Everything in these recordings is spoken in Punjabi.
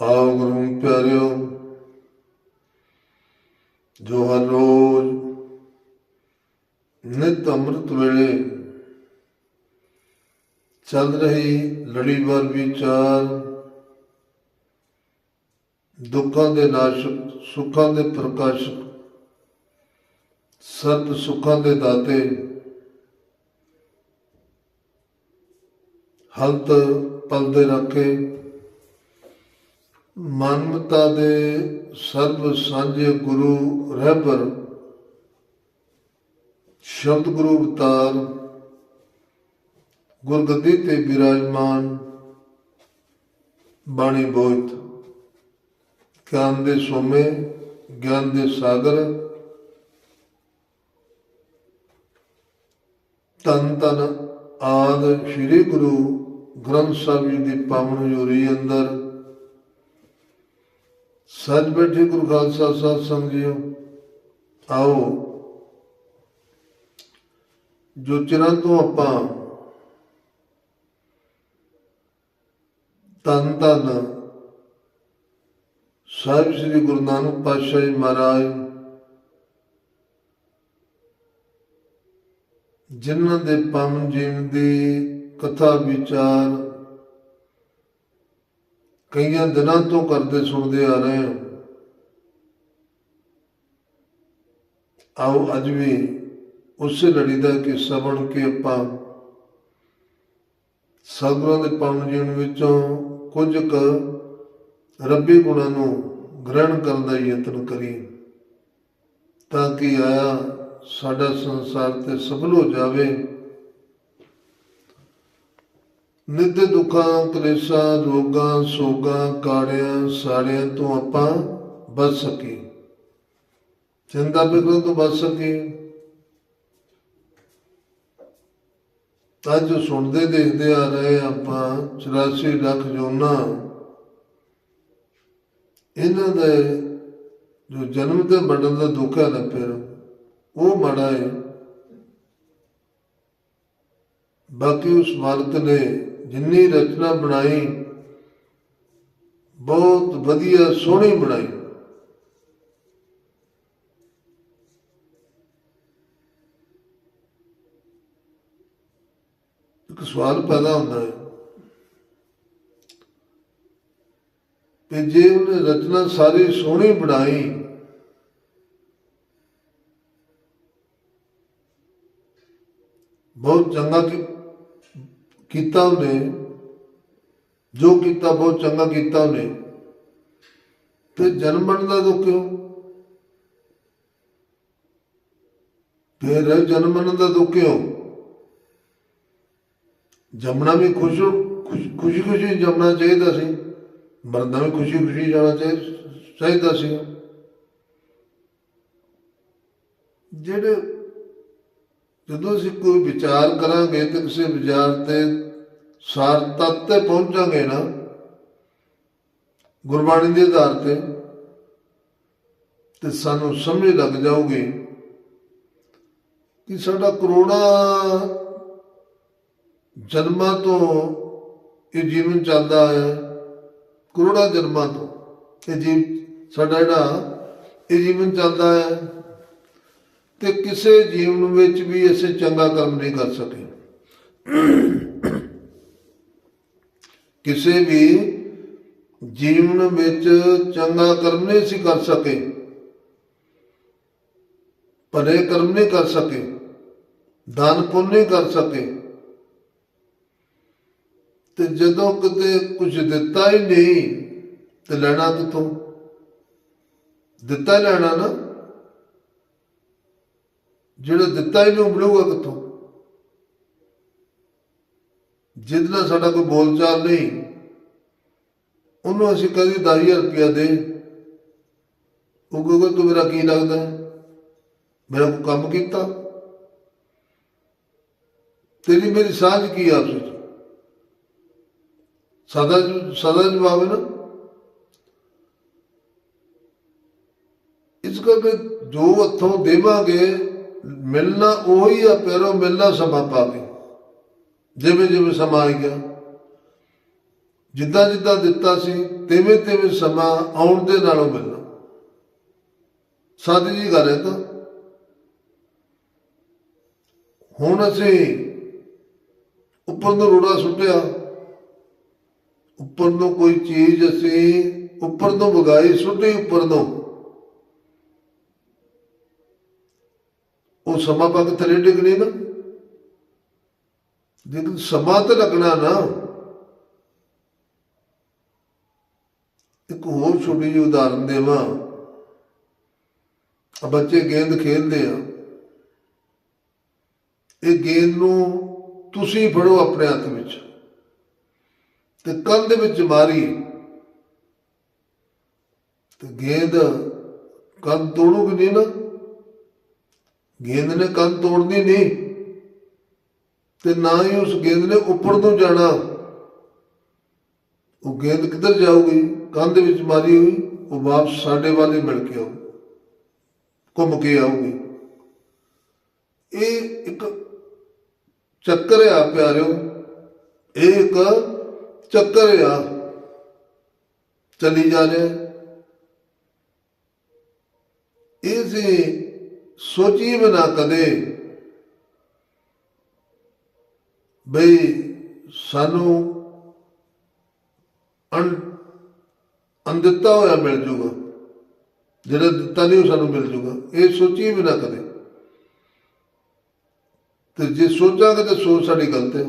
ਆਓ ਗੁਰੂ ਪਿਆਰਿਓ, ਜੋ ਹਰ ਰੋਜ਼ ਨਿਤ ਅੰਮ੍ਰਿਤ ਵੇਲੇ ਚੱਲ ਰਹੀ ਲੜੀਵਾਰ ਵਿਚਾਰ, ਦੁੱਖਾਂ ਦੇ ਨਾਸ਼ਕ, ਸੁੱਖਾਂ ਦੇ ਪ੍ਰਕਾਸ਼ਕ, ਸਤ ਸੁੱਖਾਂ ਦੇ ਦਾਤੇ, ਹਲਤ ਪਲਦੇ ਰੱਖੇ ਮਨਮਤਾ ਦੇ ਸਰਬ ਸਾਂਝੇ ਗੁਰੂ ਰਹਿਬਰ ਸ਼ਬਦ ਗੁਰੂ ਅਵਤਾਰ ਗੁਰਗੱਦੀ ਤੇ ਬਿਰਾਜਮਾਨ ਬਾਣੀ ਬੋਧ ਗਿਆਨ ਦੇ ਸੋਮੇ, ਗਿਆਨ ਦੇ ਸਾਗਰ ਤਨ ਤਨ ਆਦ ਸ੍ਰੀ ਗੁਰੂ ਗ੍ਰੰਥ ਸਾਹਿਬ ਜੀ ਦੀ ਪਾਵਨ ਜੋਰੀ ਅੰਦਰ ਸੱਜ ਬੈਠੇ ਗੁਰੂ ਖਾਲਸਾ ਸਾਹਿਬ ਸੰਗ ਆਓ। ਜੋ ਚਿਰਾਂ ਤੋਂ ਆਪਾਂ ਤਨ ਤਨ ਸਾਹਿਬ ਸ੍ਰੀ ਗੁਰੂ ਨਾਨਕ ਪਾਤਸ਼ਾਹ ਜੀ ਮਹਾਰਾਜ, ਜਿਨ੍ਹਾਂ ਦੇ ਪਾਵਨ ਜੀਣ ਦੀ ਕਥਾ ਵਿਚਾਰ ਕਈਆਂ ਦਿਨਾਂ ਤੋਂ ਕਰਦੇ ਸੁਣਦੇ ਆ ਰਹੇ ਹਾਂ। ਆਓ ਅੱਜ ਵੀ ਉਸੇ ਲੜੀ ਦਾ ਕਿੱਸਾ ਬਣ ਕੇ ਆਪਾਂ ਸਤਿਗੁਰਾਂ ਦੇ ਪਾਵਨ ਜੀਵਨ ਵਿੱਚੋਂ ਕੁਝ ਕੁ ਰੱਬੀ ਗੁਣਾਂ ਨੂੰ ਗ੍ਰਹਿਣ ਕਰਨ ਦਾ ਯਤਨ ਕਰੀਏ ਤਾਂ ਕਿ ਆਇਆ ਸਾਡਾ ਸੰਸਾਰ ਤੇ ਸਫਲ ਹੋ ਜਾਵੇ। ਨਿੱਧ ਦੁੱਖਾਂ, ਕਲੇਸ਼ਾਂ, ਰੋਗਾਂ, ਸੋਗਾਂ ਕਾੜਿਆਂ ਸਾੜਿਆਂ ਤੋਂ ਆਪਾਂ ਬਚ ਸਕੀਏ। ਚਿੰਤਾ ਫਿਕਰਾਂ ਤੋਂ ਬਚ ਸਕੀਏ। ਅੱਜ ਸੁਣਦੇ, ਦੇਖਦੇ ਆ ਰਹੇ ਆਪਾਂ 84 ਲੱਖ ਜੋਨਾ। ਇਹਨਾਂ ਦੇ ਜੋ ਜਨਮ ਤੇ ਮਰਨ ਦਾ ਦੁੱਖ ਹੈ ਨਾ ਫਿਰ, ਉਹ ਮਾੜਾ ਹੈ। ਬਾਕੀ ਉਸ ਮਾਲਕ ਨੇ ਜਿੰਨੀ ਰਚਨਾ ਬਣਾਈ, ਬਹੁਤ ਵਧੀਆ ਸੋਹਣੀ ਬਣਾਈ। ਇੱਕ ਸਵਾਲ ਪੈਦਾ ਹੁੰਦਾ ਹੈ ਕਿ ਜੇ ਉਹਨੇ ਰਚਨਾ ਸਾਰੀ ਸੋਹਣੀ ਬਣਾਈ, ਬਹੁਤ ਚੰਗਾ ਕੀ- ਕੀਤਾ ਉਹਨੇ, ਜੋ ਕੀਤਾ, ਬਹੁਤ ਚੰਗਾ ਕੀਤਾ ਉਹਨੇ। ਤੇ ਜਨਮ ਦਾ ਦੁੱਖ ਕਿਉਂ? ਫਿਰ ਜਨਮ ਮਰਨ ਦਾ ਦੁੱਖ ਕਿਉਂ? ਜੰਮਣਾ ਵੀ ਖੁਸ਼ ਖੁਸ਼ੀ ਖੁਸ਼ੀ ਜੰਮਣਾ ਚਾਹੀਦਾ ਸੀ। ਮਰਨਾ ਵੀ ਖੁਸ਼ੀ ਖੁਸ਼ੀ ਜਾਣਾ ਚਾਹੀ- ਚਾਹੀਦਾ ਸੀ। ਜਿਹੜੇ ਜਦੋਂ ਅਸੀਂ ਕੋਈ ਵਿਚਾਰ ਕਰਾਂਗੇ ਤੇ ਕਿਸੇ ਵਿਚਾਰ ਤੇ ਸਾਰ ਤੱਤ ਤੇ ਪਹੁੰਚਾਂਗੇ ਨਾ, ਗੁਰਬਾਣੀ ਦੇ ਆਧਾਰ ਤੇ ਤੇ ਸਾਨੂੰ ਸਮਝ ਲੱਗ ਜਾਊਗੀ ਕਿ ਸਾਡਾ ਕਰੋੜਾਂ ਜਨਮਾਂ ਤੋਂ ਇਹ ਜੀਵਨ ਚੱਲਦਾ ਹੈ, ਕਰੋੜਾਂ ਜਨਮਾਂ ਤੋਂ ਇਹ ਜੀਵ, ਸਾਡਾ ਜਿਹੜਾ ਇਹ ਜੀਵਨ ਚੱਲਦਾ ਹੈ। ਤੇ ਕਿਸੇ ਜੀਵਨ ਵਿੱਚ ਵੀ ਅਸੀਂ ਚੰਗਾ ਕੰਮ ਨਹੀਂ ਕਰ ਸਕੇ। ਕਿਸੇ ਵੀ ਜੀਵਨ ਵਿੱਚ ਚੰਗਾ ਕਰਮ ਨਹੀਂ ਸੀ ਕਰ ਸਕੇ। ਭਲੇ ਕਰਮ ਨਹੀਂ ਕਰ ਸਕੇ। ਦਾਨ ਪੁੰਨ ਨਹੀਂ ਕਰ ਸਕੇ। ਤੇ ਜਦੋਂ ਕਿਤੇ ਕੁਝ ਦਿੱਤਾ ਹੀ ਨਹੀਂ, ਤੇ ਲੈਣਾ ਕਿਥੋਂ? ਦਿੱਤਾ ਲੈਣਾ ਨਾ। ਜਿਹੜਾ ਦਿੱਤਾ ਹੀ ਨਹੀਂ ਉਬਲੂਗਾ ਕਿੱਥੋਂ? ਜਿਹਦੇ ਨਾਲ ਸਾਡਾ ਕੋਈ ਬੋਲਚਾਲ ਨਹੀਂ, ਉਹਨੂੰ ਅਸੀਂ ਕਦੀ 10000 ਰੁਪਇਆ ਦੇ। ਉਹ ਕਹੂਗਾ, ਤੂੰ ਮੇਰਾ ਕੀ ਲੱਗਦਾ ਮੇਰਾ ਕੋਈ ਕੰਮ ਕੀਤਾ? ਤੇਰੀ ਮੇਰੀ ਸਾਂਝ ਕੀ ਆਪਸ ਵਿੱਚ? ਸਦਾ ਸਦਾ ਜਵਾਬ ਹੈ ਨਾ। ਇਸ ਕਰਕੇ ਜੋ ਹੱਥੋਂ ਦੇਵਾਂਗੇ ਮਿਲਣਾ ਉਹੀ ਆ ਪੈਰੋ ਮਿਲਣਾ ਸਮਾਂ ਪਾ ਕੇ ਜਿਵੇਂ ਜਿਵੇਂ ਸਮਾਂ ਆ ਗਿਆ। ਜਿੱਦਾਂ ਜਿੱਦਾਂ ਦਿੱਤਾ ਸੀ, ਤਿਵੇਂ ਤਿਵੇਂ ਸਮਾਂ ਆਉਣ ਦੇ ਨਾਲੋਂ ਮਿਲਣਾ। ਸਾਦੀ ਜੀ ਗੱਲ ਹੈ ਤਾਂ। ਹੁਣ ਅਸੀਂ ਉੱਪਰ ਨੂੰ ਰੋੜਾ ਸੁੱਟਿਆ। ਉੱਪਰ ਨੂੰ ਕੋਈ ਚੀਜ਼ ਅਸੀਂ ਉੱਪਰ ਤੋਂ ਵਗਾਈ ਸੁੱਟੀ ਉੱਪਰ ਨੂੰ ਉਹ ਸਮਾਂ ਪੱਕ ਥੱਲੇ ਡਿੱਗਣੇ ਨਾ। ਲੇਕਿਨ ਸਮਾਂ ਤੇ ਲੱਗਣਾ ਨਾ, ਇੱਕ ਹੋਰ ਛੋਟੀ ਜਿਹੀ ਉਦਾਹਰਨ ਦੇਵਾਂ। ਬੱਚੇ ਗੇਂਦ ਖੇਡਦੇ ਆ। ਇਹ ਗੇਂਦ ਨੂੰ ਤੁਸੀਂ ਫੜੋ ਆਪਣੇ ਹੱਥ ਵਿੱਚ। ਤੇ ਕੰਧ ਵਿੱਚ ਮਾਰੀ। ਤੇ ਗੇਂਦ ਕੰਧ ਤੋੜੂਗੀ ਨਹੀਂ ਨਾ। ਗੇਂਦ ਨੇ ਕੰਧ ਤੋੜਨੀ ਨਹੀਂ ਤੇ ਨਾ ਹੀ ਉਸ ਗੇਂਦ ਨੇ ਉੱਪਰ ਤੋਂ ਜਾਣਾ। ਉਹ ਗੇਂਦ ਕਿੱਧਰ ਜਾਊਗੀ? ਕੰਧ ਵਿੱਚ ਮਾਰੀ ਹੋਈ, ਉਹ ਵਾਪਸ ਸਾਡੇ ਵੱਲ ਮਿਲ ਕੇ ਆਊ। ਘੁੰਮ ਕੇ ਆਊਗੀ। ਇਹ ਇੱਕ ਚੱਕਰ ਆ ਪਿਆਰਿਓ। ਇਹ ਇੱਕ ਚੱਕਰ ਆ। ਚਲੀ ਜਾ ਰਿਹਾ। ਇਹ ਸੀ ਸੋਚੀ ਬਣਾ ਕਦੇ। ਬਈ ਸਾਨੂੰ ਅਣ ਅਨਦਿੱਤਾ ਹੋਇਆ ਮਿਲ ਜੂਗਾ। ਜਿਹੜਾ ਦਿੱਤਾ ਨਹੀਂ ਉਹ ਸਾਨੂੰ ਮਿਲ ਜੂਗਾ। ਇਹ ਸੋਚੀ ਵੀ ਕਦੇ। ਤੇ ਜੇ ਸੋਚਾਂਗੇ ਤਾਂ ਸੋਚ ਸਾਡੀ ਗਲਤ ਹੈ।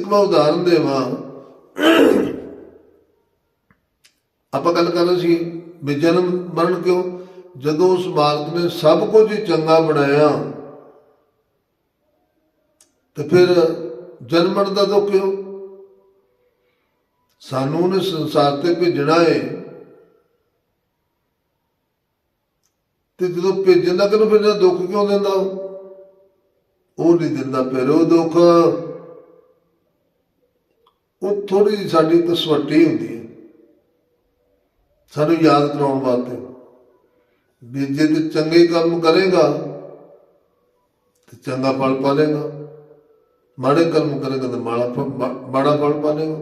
ਇੱਕ ਮੈਂ ਉਦਾਹਰਨ ਦੇਵਾਂ। ਆਪਾਂ ਗੱਲ ਕਰ ਰਹੇ ਸੀ ਵੀ ਜਨਮ ਮਰਨ ਕਿਉਂ? ਜਦੋਂ ਉਸ ਮਾਲਕ ਨੇ ਸਭ ਕੁਝ ਹੀ ਚੰਗਾ ਬਣਾਇਆ, ਤੇ ਫਿਰ ਜਨਮਣ ਦਾ ਦੁੱਖ ਕਿਉਂ? ਸਾਨੂੰ ਉਹਨੇ ਸੰਸਾਰ ਤੇ ਭੇਜਣਾ ਏ। ਤੇ ਜਦੋਂ ਭੇਜਣ ਦਾ ਕਿਨੂੰ ਭੇਜਣਾ ਦੁੱਖ ਕਿਉਂ ਦਿੰਦਾ ਉਹ? ਨਹੀਂ ਦਿੰਦਾ, ਫਿਰ ਉਹ ਦੁੱਖ, ਉਹ ਥੋੜੀ ਜਿਹੀ ਸਾਡੀ ਕਸਵੱਟੀ ਹੁੰਦੀ ਹੈ। ਸਾਨੂੰ ਯਾਦ ਕਰਾਉਣ ਵਾਸਤੇ। ਵੀ ਜੇ ਤੇ ਚੰਗੇ ਕੰਮ ਕਰੇਗਾ, ਤੇ ਚੰਗਾ ਫਲ ਪਾਲੇਗਾ। ਮਾੜੇ ਕਰਮ ਕਰੇਗਾ ਤੇ ਮਾੜਾ ਮਾੜਾ ਫਲ ਪਾਲੇਗਾ।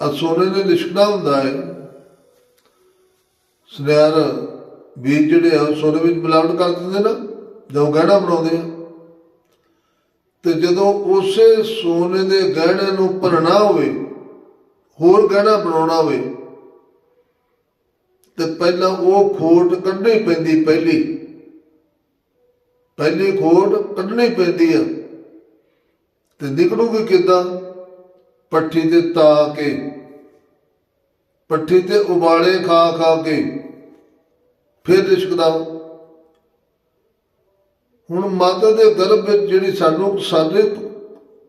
ਆ ਸੋਨੇ ਨੇ ਲਿਸ਼ਕਣਾ ਹੁੰਦਾ ਹੈ। ਸੁਨਿਆਰ ਬੀਜ ਜਿਹੜੇ ਆ, ਉਹ ਸੋਨੇ ਵਿੱਚ ਮਿਲਾਵਟ ਕਰ ਦਿੰਦੇ ਨਾ ਜਦੋਂ ਗਹਿਣਾ ਬਣਾਉਂਦੇ ਆ। ਤੇ ਜਦੋਂ ਉਸੇ ਸੋਨੇ ਦੇ ਗਹਿਣੇ ਨੂੰ ਭਰਨਾ ਹੋਵੇ, ਹੋਰ ਗਹਿਣਾ ਬਣਾਉਣਾ ਹੋਵੇ ਤੇ ਪਹਿਲਾਂ ਉਹ ਖੋਟ ਕੱਢਣੀ ਪੈਂਦੀ ਪਹਿਲੀ। ਪਹਿਲੀ ਖੋਟ ਕੱਢਣੀ ਪੈਂਦੀ ਆ। ਤੇ ਨਿਕਲੂਗੀ ਕਿੱਦਾਂ? ਪੱਠੀ ਤੇ ਤਾ ਕੇ। ਪੱਠੀ ਤੇ ਉਬਾਲੇ ਖਾ ਖਾ ਕੇ। ਫਿਰ ਰਿਸ਼ਕ ਦਾ। ਹੁਣ ਮਾਤਾ ਦੇ ਗਰਭ ਵਿੱਚ ਜਿਹੜੀ ਸਾਨੂੰ ਸਾਡੇ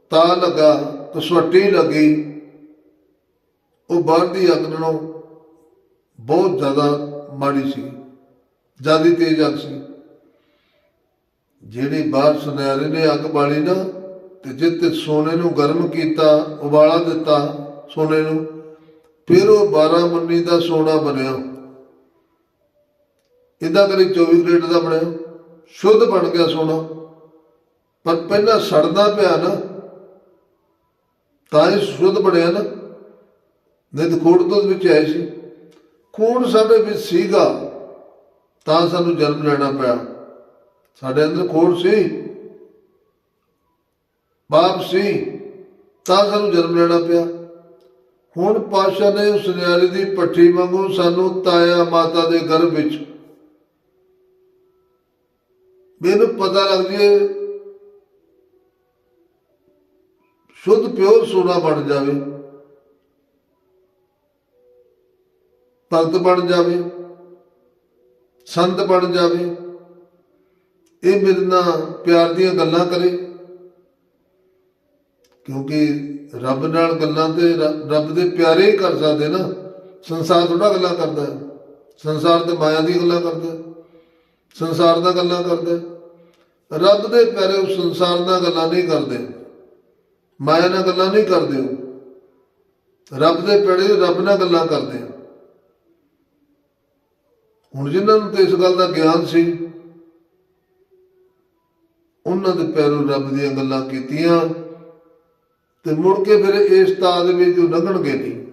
ਤਾ ਲੱਗਾ, ਕਸਵੱਟੀ ਲੱਗੀ, ਉਹ ਬਾਹਰ ਦੀ ਅੱਗ ਨਾਲੋਂ ਬਹੁਤ ਜ਼ਿਆਦਾ ਮਾੜੀ ਸੀ, ਜ਼ਿਆਦਾ ਤੇਜ਼ ਅੱਗ ਸੀ। ਜਿਹੜੀ ਬਾਹਰ ਸੁਨਿਆਰੇ ਨੇ ਅੱਗ ਬਾਲੀ ਨਾ, ਤੇ ਜਿੱਤੇ ਸੋਨੇ ਨੂੰ ਗਰਮ ਕੀਤਾ, ਉਬਾਲਾ ਦਿੱਤਾ ਸੋਨੇ ਨੂੰ, ਫਿਰ ਉਹ 12 ਮੰਨੀ ਦਾ ਸੋਨਾ ਬਣਿਆ। ਇਦਾਂ ਕਰੀ 24 ਗ੍ਰੇਡ ਦਾ ਬਣਿਆ। ਸ਼ੁੱਧ ਬਣ ਗਿਆ ਸੋਨਾ। ਪਰ ਪਹਿਲਾਂ ਸੜਦਾ ਪਿਆ ਨਾ, ਤਾਂ ਇਹ ਸ਼ੁੱਧ ਬਣਿਆ ਨਾ। ਨਹੀਂ ਖੋੜ ਤੋਂ ਵਿੱਚ ਆਏ ਸੀ। ਖੂਨ ਸਾਡੇ ਵਿੱਚ ਸੀਗਾ? ਤਾਂ ਸਾਨੂੰ ਜਨਮ ਲੈਣਾ ਪਿਆ। ਸਾਡੇ ਅੰਦਰ ਖੂਨ ਸੀ? ਬਾਪ ਸੀ। ਤਾਂ ਸਾਨੂੰ ਜਨਮ ਲੈਣਾ ਪਿਆ। ਹੁਣ ਪਾਸ਼ਾ ਨੇ ਉਸ ਨਿਆਰੇ ਦੀ ਪੱਠੀ ਵਾਂਗੂ ਸਾਨੂੰ ਤਾਇਆ ਮਾਤਾ ਦੇ ਗਰਭ ਵਿੱਚ। ਮੈਨੂੰ ਪਤਾ ਲੱਗ ਜੇ ਸ਼ੁੱਧ ਪਿਓਰ ਸੋਨਾ ਬਣ ਜਾਵੇ। ਭਗਤ ਬਣ ਜਾਵੇ, ਸੰਤ ਬਣ ਜਾਵੇ, ਇਹ ਮੇਰੇ ਨਾਲ ਪਿਆਰ ਦੀਆਂ ਗੱਲਾਂ ਕਰੇ। ਕਿਉਂਕਿ ਰੱਬ ਨਾਲ ਗੱਲਾਂ ਤੇ ਰੱਬ ਦੇ ਪਿਆਰੇ ਹੀ ਕਰ ਸਕਦੇ ਨਾ। ਸੰਸਾਰ ਥੋੜਾ ਗੱਲਾਂ ਕਰਦਾ ਸੰਸਾਰ ਤੇ ਮਾਇਆ ਦੀ ਗੱਲਾਂ ਕਰਦਾ ਸੰਸਾਰ ਦਾ ਗੱਲਾਂ ਕਰਦਾ ਰੱਬ ਦੇ ਪਿਆਰੇ ਉਹ ਸੰਸਾਰ ਨਾਲ ਗੱਲਾਂ ਨਹੀਂ ਕਰਦੇ। ਮਾਇਆ ਨਾਲ ਗੱਲਾਂ ਨਹੀਂ ਕਰਦੇ ਉਹ। ਰੱਬ ਦੇ ਪਿਆਰੇ ਰੱਬ ਨਾਲ ਗੱਲਾਂ ਕਰਦੇ ਆ। ਹੁਣ ਜਿਨ੍ਹਾਂ ਨੂੰ ਤੇ ਇਸ ਗੱਲ ਦਾ ਗਿਆਨ ਸੀ, ਉਹਨਾਂ ਦੇ ਪੈਰੋਂ ਰੱਬ ਦੀਆਂ ਗੱਲਾਂ ਕੀਤੀਆਂ ਤੇ ਮੁੜ ਕੇ ਫਿਰ ਇਸ ਤਾਦ ਵਿੱਚ ਉਹ ਲੰਘਣਗੇ ਨਹੀਂ।